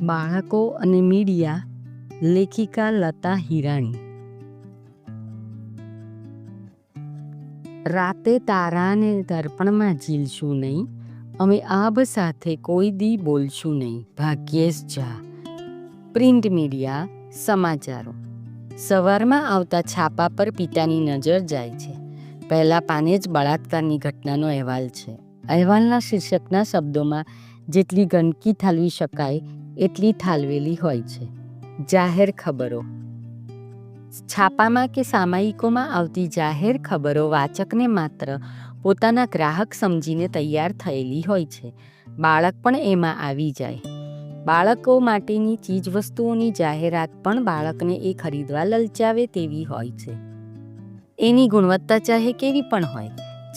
બાળકો અને મીડિયા, લેખિકા લતા હિરાણી. રાતે તારાને દર્પણમાં ઝીલશું નહીં, અમે આબ સાથે કોઈ દી બોલશું નહીં. ભાગ્યેશ ઝા. પ્રિન્ટ મીડિયા, સમાચારો. સવારમાં આવતા છાપા પર પિતાની નજર જાય છે. પહેલા પાને જ બળાત્કારની ઘટનાનો અહેવાલ છે. અહેવાલના શીર્ષકના શબ્દોમાં, જેટલી ગંદકી ઠાલવી શકાય એટલી ઠાલવેલી હોય છે. જાહેર ખબરો. છાપામાં કે સામાયિકોમાં આવતી જાહેર ખબરો વાચકને માત્ર પોતાના ગ્રાહક સમજીને તૈયાર થયેલી હોય છે. બાળક પણ એમાં આવી જાય. બાળકો માટેની ચીજવસ્તુઓની જાહેરાત પણ બાળકને એ ખરીદવા લલચાવે તેવી હોય છે. એની ગુણવત્તા ચાહે કેવી પણ હોય.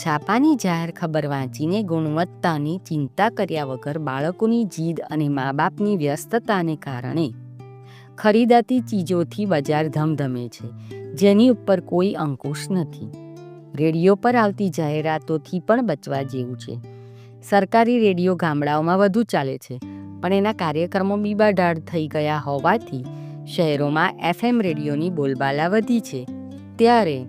છાપાની જાહેર ખબર વાંચીને ગુણવત્તાની ચિંતા કર્યા વગર બાળકોની જીદ અને મા બાપની વ્યસ્તતાને કારણે ખરીદાતી ચીજોથી બજાર ધમધમે છે, જેની ઉપર કોઈ અંકુશ નથી. રેડિયો પર આવતી જાહેરાતોથી પણ બચવા જેવું છે. સરકારી રેડિયો ગામડાઓમાં વધુ ચાલે છે, પણ એના કાર્યક્રમો બીબાઢાળ થઈ ગયા હોવાથી શહેરોમાં એફએમ રેડિયોની બોલબાલા વધી છે. ત્યારે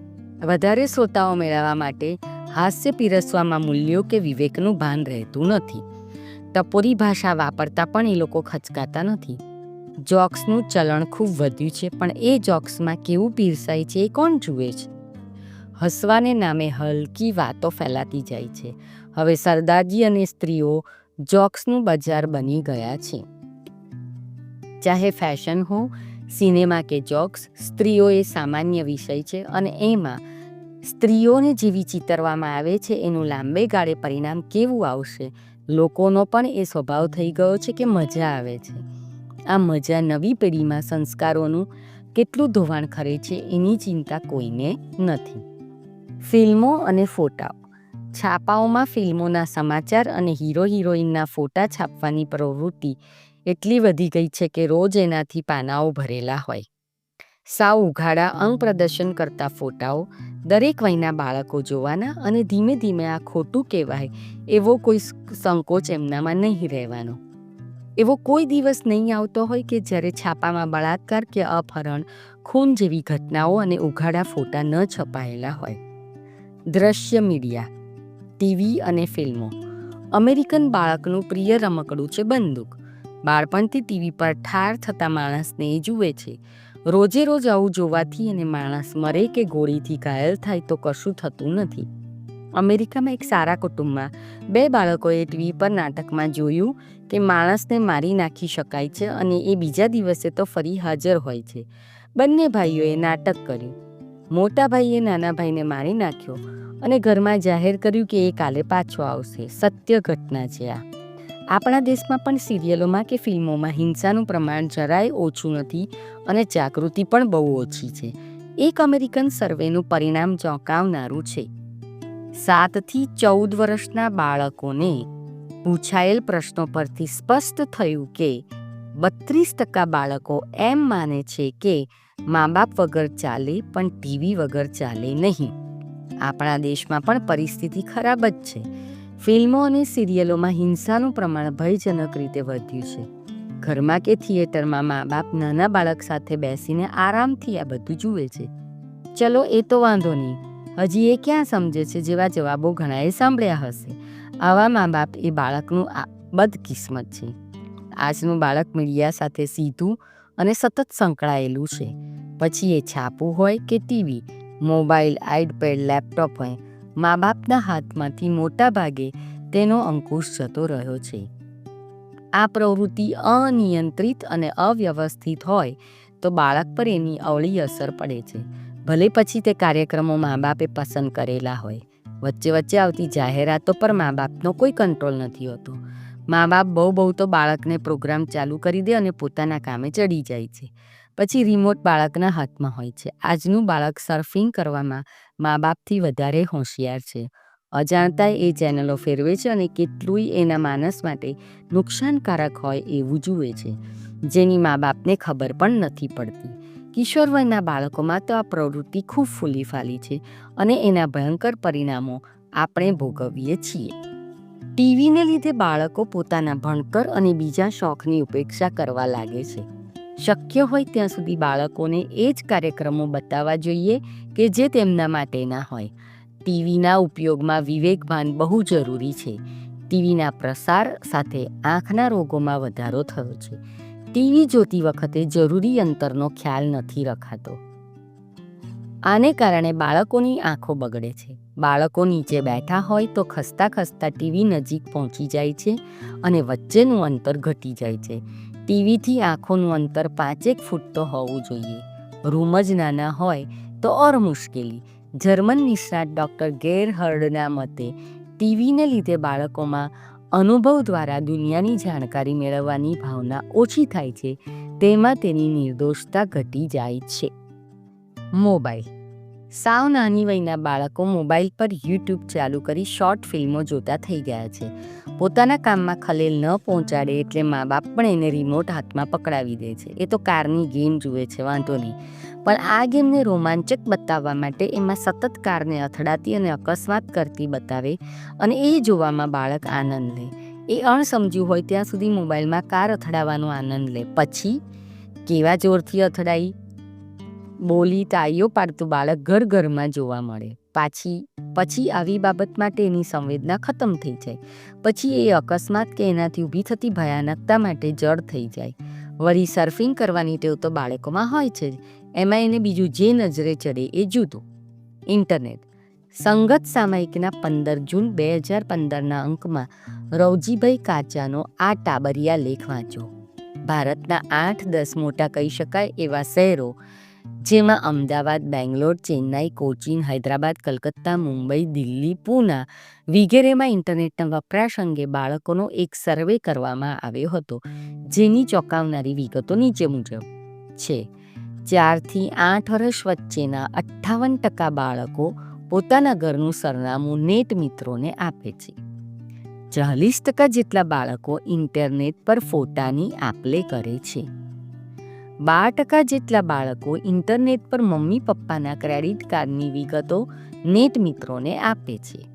વધારે શ્રોતાઓ મેળવવા માટે હાસ્ય પીરસવામાં મૂલ્યો કે વિવેકનું ભાન રહેતું નથી. ટપોરી ભાષા વાપરતા પણ એ લોકો ખચકાતા નથી. જોક્સનું ચલણ ખૂબ વધ્યું છે, પણ એ જોક્સમાં કેવું પીરસાય છે એ કોણ જુએ છે? હસવાને નામે હલકી વાતો ફેલાતી જાય છે. હવે સરદારજી અને સ્ત્રીઓ જોક્સનું બજાર બની ગયા છે. ચાહે ફેશન હો, સિનેમા કે જોક્સ, સ્ત્રીઓ એ સામાન્ય વિષય છે અને એમાં સ્ત્રીઓને જેવી ચિતરવામાં આવે છે, એનું લાંબે ગાળે પરિણામ કેવું આવશે? લોકોનો પણ એ સ્વભાવ થઈ ગયો છે કે મજા આવે છે. આ મજા નવી પેઢીમાં સંસ્કારોનું કેટલું ધોવાણ કરે છે એની ચિંતા કોઈને નથી. ફિલ્મો અને ફોટાઓ. છાપાઓમાં ફિલ્મોના સમાચાર અને હીરો હિરોઈનના ફોટા છાપવાની પ્રવૃત્તિ એટલી વધી ગઈ છે કે રોજ એનાથી પાનાઓ ભરેલા હોય. સાવ ઉઘાડા અંગ પ્રદર્શન કરતા ફોટાઓ દરેક વયના બાળકો જોવાના અને ધીમે ધીમે આ ખોટું કહેવાય એવો કોઈ સંકોચ એમનામાં નહીં રહેવાનો. એવો કોઈ દિવસ નહીં આવતો હોય કે જ્યારે છાપામાં બળાત્કાર કે અપહરણ, ખૂન જેવી ઘટનાઓ અને ઉઘાડા ફોટા ન છપાયેલા હોય. દ્રશ્ય મીડિયા, ટીવી અને ફિલ્મો. અમેરિકન બાળકનું પ્રિય રમકડું છે બંદૂક. બાળપણથી ટીવી પર ઠાર થતા માણસને એ જુએ છે. રોજે રોજ આવું જોવાથી અને માણસ મરે કે ગોળીથી ઘાયલ થાય તો કશું થતું નથી. અમેરિકામાં એક સારા કુટુંબમાં બે બાળકોએ ટીવી પર નાટકમાં જોયું કે માણસને મારી નાખી શકાય છે અને એ બીજા દિવસે તો ફરી હાજર હોય છે. બંને ભાઈઓએ નાટક કર્યું. મોટા ભાઈએ નાના ભાઈને મારી નાખ્યો અને ઘરમાં જાહેર કર્યું કે એ કાલે પાછો આવશે. સત્ય ઘટના છે આ. આપણા દેશમાં પણ સિરિયલોમાં કે ફિલ્મોમાં હિંસાનું પ્રમાણ જરાય ઓછું નથી અને જાગૃતિ પણ બહુ ઓછી છે. એક અમેરિકન સર્વેનું પરિણામ ચોંકાવનારું છે. સાતથી ચૌદ વર્ષના બાળકોને પૂછાયેલ પ્રશ્નો પરથી સ્પષ્ટ થયું કે બત્રીસ ટકા બાળકો એમ માને છે કે મા બાપ વગર ચાલે પણ ટીવી વગર ચાલે નહીં. આપણા દેશમાં પણ પરિસ્થિતિ ખરાબ જ છે. ફિલ્મો અને સિરિયલોમાં હિંસાનું પ્રમાણ ભયજનક રીતે વધ્યું છે. ઘરમાં કે થિયેટરમાં મા બાપ નાના બાળક સાથે બેસીને આરામથી આ બધું જુએ છે. ચલો, એ તો વાંધો નહીં. હજી એ ક્યાં સમજે છે જેવા જવાબો ઘણાએ સાંભળ્યા હશે. આવા મા બાપ એ બાળકનું બદકિસ્મત છે. આજનું બાળક મીડિયા સાથે સીધું અને સતત સંકળાયેલું છે. પછી એ છાપું હોય કે ટીવી, મોબાઈલ આઈડપેડ લેપટોપ હોય. મા બાપના હાથમાંથી મોટા ભાગે તેનો અંકુશ જતો રહ્યો છે. આ પ્રવૃત્તિ અનિયંત્રિત અને અવ્યવસ્થિત હોય તો બાળક પર એની અવળી અસર પડે છે. ભલે પછી તે કાર્યક્રમો મા બાપે પસંદ કરેલા હોય. વચ્ચે વચ્ચે આવતી જાહેરાતો પર મા બાપનો કોઈ કંટ્રોલ નથી હોતો. મા બાપ બહુ બહુ તો બાળકને પ્રોગ્રામ ચાલુ કરી દે અને પોતાના કામે ચડી જાય છે. પછી રિમોટ બાળકના હાથમાં હોય છે. આજનું બાળક સર્ફિંગ કરવામાં મા બાપથી વધારે હોશિયાર છે. અજાણતા એ ચેનલો ફેરવે છે અને કેટલુંય એના માનસ માટે નુકસાનકારક હોય એવું જુએ છે. જેની મા બાપને ખબર પણ નથી પડતી. કિશોર વયના બાળકોમાં તો આ પ્રવૃત્તિ ખૂબ ફૂલી ફાલી છે અને એના ભયંકર પરિણામો આપણે ભોગવીએ છીએ. ટીવીને લીધે બાળકો પોતાના ભણતર અને બીજા શોખની ઉપેક્ષા કરવા લાગે છે. શક્ય હોય ત્યાં સુધી બાળકોને એ જ કાર્યક્રમો બતાવવા જોઈએ કે જે તેમના માટેના હોય. ટીવીના ઉપયોગમાં વિવેકભાન બહુ જરૂરી છે. ટીવીના પ્રસાર સાથે આંખના રોગોમાં વધારો થયો છે. ટીવી જોતી વખતે જરૂરી અંતરનો ખ્યાલ નથી રખાતો. આને કારણે બાળકોની આંખો બગડે છે. બાળકો નીચે બેઠા હોય તો ખસતા ખસતા ટીવી નજીક પહોંચી જાય છે અને વચ્ચેનું અંતર ઘટી જાય છે. ટીવીથી આંખોનું અંતર પાંચેક ફૂટ તો હોવું જોઈએ. રૂમ જ નાના હોય તો ઓર મુશ્કેલી. જર્મન નિષ્ણાત ડૉક્ટર ગેરહર્ડના મતે, ટીવીને લીધે બાળકોમાં અનુભવ દ્વારા દુનિયાની જાણકારી મેળવવાની ભાવના ઓછી થાય છે. તેમાં તેની નિર્દોષતા ઘટી જાય છે. મોબાઈલ સાવ નાની વયના બાળકો મોબાઈલ પર યુટ્યુબ ચાલુ કરી શોર્ટ ફિલ્મો જોતા થઈ ગયા છે. પોતાના કામમાં ખલેલ ન પહોંચાડે એટલે મા બાપ પણ એને રિમોટ હાથમાં પકડાવી દે છે. એ તો કારની ગેમ જુએ છે, વાંધો નહીં. પણ આ ગેમને રોમાંચક બતાવવા માટે એમાં સતત કારને અથડાતી અને અકસ્માત કરતી બતાવે અને એ જોવામાં બાળક આનંદ લે. એ અણસમજ્યું હોય ત્યાં સુધી મોબાઈલમાં કાર અથડાવાનો આનંદ લે. પછી? કેવા જોરથી અથડાઈ? બોલી તાળીઓ પાડતું બાળક ઘર ઘરમાં જોવા મળે. પાછી, પછી આવી બાબત માટે એની સંવેદના ખતમ થઈ જાય. પછી એ અકસ્માત કે એનાથી ઊભી થતી ભયાનકતા માટે જડ થઈ જાય. વળી સર્ફિંગ કરવાની ટેવ તો બાળકોમાં હોય છે એમાં એને બીજું જે નજરે ચડે એ જુદું. ઇન્ટરનેટ. સંગત સામયિકના પંદર જૂન બે હજાર પંદરના અંકમાં રવજીભાઈ કાચાનો આ ટાબરિયા લેખ વાંચો. ભારતના આઠ દસ મોટા કહી શકાય એવા શહેરો જેમાં અમદાવાદ, બેંગ્લોર, ચેન્નાઈ, કોચીન, હૈદરાબાદ, કલકત્તા, મુંબઈ, દિલ્હી, પૂના વગેરેમાં ઇન્ટરનેટના વપરાશ અંગે બાળકોનો એક સર્વે કરવામાં આવ્યો હતો, જેની ચોંકાવનારી વિગતો નીચે મુજબ છે. ચારથી આઠ વર્ષ વચ્ચેના અઠ્ઠાવન ટકા બાળકો પોતાના ઘરનું સરનામું નેટ મિત્રોને આપે છે. ચાલીસ ટકા જેટલા બાળકો ઇન્ટરનેટ પર ફોટાની આપલે કરે છે. બાર ટકા જેટલા બાળકો ઇન્ટરનેટ પર મમ્મી પપ્પાના ક્રેડિટ કાર્ડની વિગતો નેટ મિત્રોને આપે છે.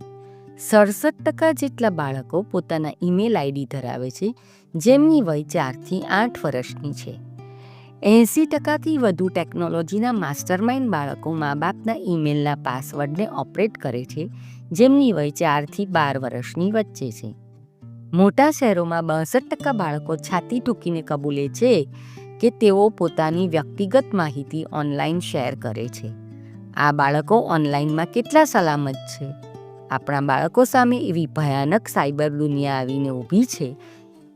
સડસઠ ટકા જેટલા બાળકો પોતાના ઈમેલ આઈડી ધરાવે છે, જેમની વય ચારથી આઠ વર્ષની છે. એંસી ટકાથી વધુ ટેકનોલોજીના માસ્ટરમાઇન્ડ બાળકો મા બાપના ઈમેલના પાસવર્ડને ઓપરેટ કરે છે, જેમની વય ચારથી બાર વર્ષની વચ્ચે છે. મોટા શહેરોમાં બાસઠ ટકા બાળકો છાતી ટૂંકીને કબૂલે છે કે તેઓ પોતાની વ્યક્તિગત માહિતી ઓનલાઈન શેર કરે છે. આ બાળકો ઓનલાઈનમાં કેટલા સલામત છે? આપણા બાળકો સામે એવી ભયાનક સાયબર દુનિયા આવીને ઊભી છે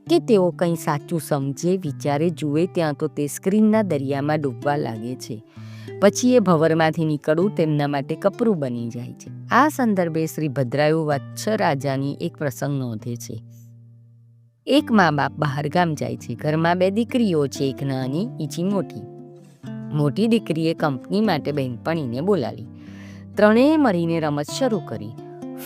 કે તેઓ કંઈ સાચું સમજે, વિચારે, જુએ ત્યાં તો તે સ્ક્રીનના દરિયામાં ડૂબવા લાગે છે. પછી એ ભવરમાંથી નીકળવું તેમના માટે કપરું બની જાય છે. આ સંદર્ભે શ્રી ભદ્રાયુ વત્સ રાજાની એક પ્રસંગ નોંધે છે. એક મા બાપ બહારગામ જાય છે. ઘરમાં બે દીકરીઓ છે, એક નાની ઈચી મોટી. મોટી દીકરીએ કંપની માટે બહેનપણીને બોલાવી. ત્રણેય મળીને રમત શરૂ કરી.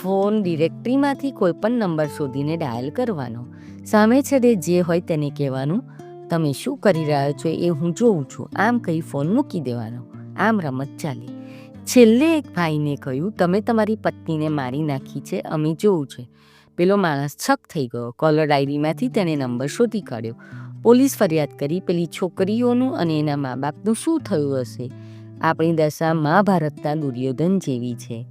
ફોન ડિરેક્ટરીમાંથી કોઈ પણ નંબર શોધીને ડાયલ કરવાનો. સામે છેડે જે હોય તેને કહેવાનું, તમે શું કરી રહ્યા છો? એ હું જોઉં છું. આમ કહી ફોન મૂકી દેવાનો. આમ રમત ચાલી. છેલ્લે એક ભાઈને કહ્યું, તમે તમારી પત્નીને મારી નાખી છે, અમે જોવું છે. પેલો માણસ છક થઈ ગયો. કોલર ડાયરીમાંથી તેણે નંબર શોધી કાઢ્યો. પોલીસ ફરિયાદ કરી પેલી છોકરીઓનું અને એના મા બાપનું શું થયું હશે? આપણી દશા મહાભારતના દુર્યોધન જેવી છે.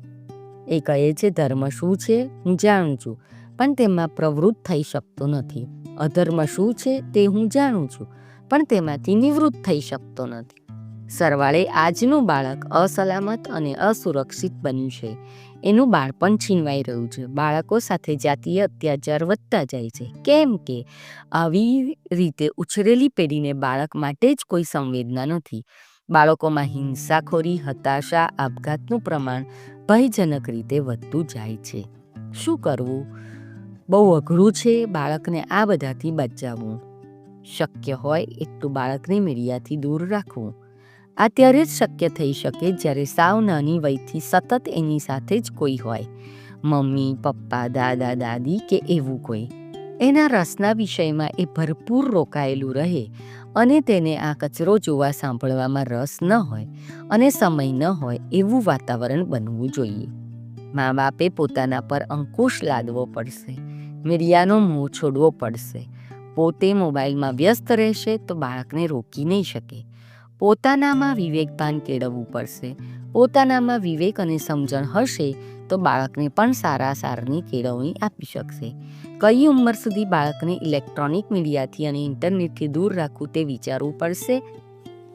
એ કહે છે, ધર્મ શું છે? હું જાણું છું, પણ તેમાં પ્રવૃત્ત થઈ શકતો નથી. અધર્મ શું છે તે હું જાણું છું, પણ તેમાંથી નિવૃત્ત થઈ શકતો નથી. સરવાળે આજનું બાળક અસલામત અને અસુરક્ષિત બન્યું છે. એનું બાળપણ છીનવાઈ રહ્યું છે. બાળકો સાથે જાતીય અત્યાચાર વધતા જાય છે. કેમ કે આવી રીતે ઉછરેલી પેઢીને બાળક માટે જ કોઈ સંવેદના નથી. બાળકોમાં હિંસાખોરી, હતાશા, આપઘાતનું પ્રમાણ ભયજનક રીતે વધતું જાય છે. શું કરવું? બહુ અઘરું છે બાળકને આ બધાથી બચાવવું. શક્ય હોય એટલું બાળકને મીડિયાથી દૂર રાખવું. આ ત્યારે જ શક્ય થઈ શકે જ્યારે સાવ નાની વયથી સતત એની સાથે જ કોઈ હોય. મમ્મી, પપ્પા, દાદા, દાદી કે એવું કોઈ. એના રસના વિષયમાં એ ભરપૂર રોકાયેલું રહે અને તેને આ કચરો જોવા સાંભળવામાં રસ ન હોય અને સમય ન હોય એવું વાતાવરણ બનવું જોઈએ. મા બાપે પોતાના પર અંકુશ લાદવો પડશે. મીડિયાનો મોં છોડવો પડશે. પોતે મોબાઈલમાં વ્યસ્ત રહેશે તો બાળકને રોકી નહીં શકે. પોતાનામાં વિવેકભાન કેળવવું પડશે. પોતાનામાં વિવેક અને સમજણ હશે તો બાળકને પણ સારા સારની કેળવણી આપી શકશે. કઈ ઉંમર સુધી બાળકને ઇલેક્ટ્રોનિક મીડિયાથી અને ઇન્ટરનેટથી દૂર રાખવું તે વિચારવું પડશે?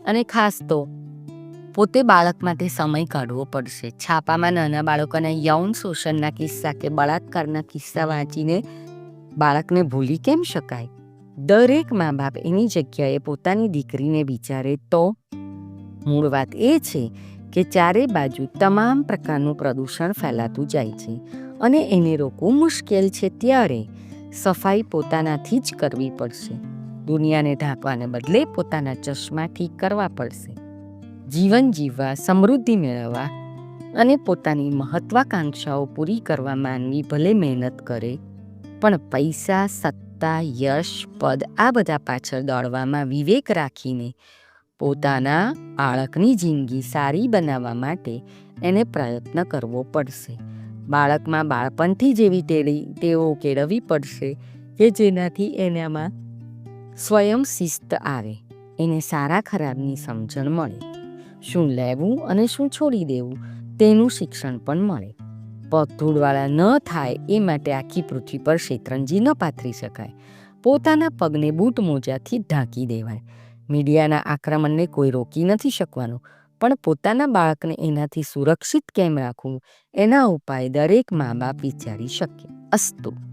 અને ખાસ તો, પોતે બાળક માટે સમય કાઢવો પડશે. છાપામાં નાના બાળકોના યૌન શોષણના કિસ્સા કે બળાત્કારના કિસ્સા વાંચીને બાળકને ભૂલી કેમ શકાય? દરેક મા બાપ એની જગ્યાએ પોતાની દીકરીને વિચારે તો? મૂળ વાત એ છે કે ચારે બાજુ તમામ પ્રકારનું પ્રદૂષણ ફેલાતું જાય છે અને એને રોકવું મુશ્કેલ છે ત્યારે સફાઈ પોતાનાથી જ કરવી પડશે. દુનિયાને ઢાંકવાને બદલે પોતાના ચશ્મા ઠીક કરવા પડશે. જીવન જીવવા, સમૃદ્ધિ મેળવવા અને પોતાની મહત્વાકાંક્ષાઓ પૂરી કરવા માનવી ભલે મહેનત કરે, પણ પૈસા સત્તા યશ પદ આ બધા પાછળ દોડવામાં વિવેક રાખીને પોતાના બાળકની જિંદગી સારી બનાવવા માટે એને પ્રયત્ન કરવો પડશે. બાળકમાં બાળપણથી જેવી ટેળી ટેવો કેળવવી પડશે કે જેનાથી એનામાં સ્વયં શિસ્ત આવે, એને સારા ખરાબની સમજણ મળે. શું લેવું અને શું છોડી દેવું તેનું શિક્ષણ પણ મળે. પગ ન થાય એ માટે આખી પૃથ્વી પર શેતરંજી ન પાથરી શકાય. પોતાના પગને બૂટ મોજાથી ઢાંકી દેવાય. મીડિયાના આક્રમણને કોઈ રોકી નથી શકવાનું, પણ પોતાના બાળકને એનાથી સુરક્ષિત કેમ રાખવું? એના ઉપાય દરેક મા બાપ વિચારી શકે. અસ્તુ.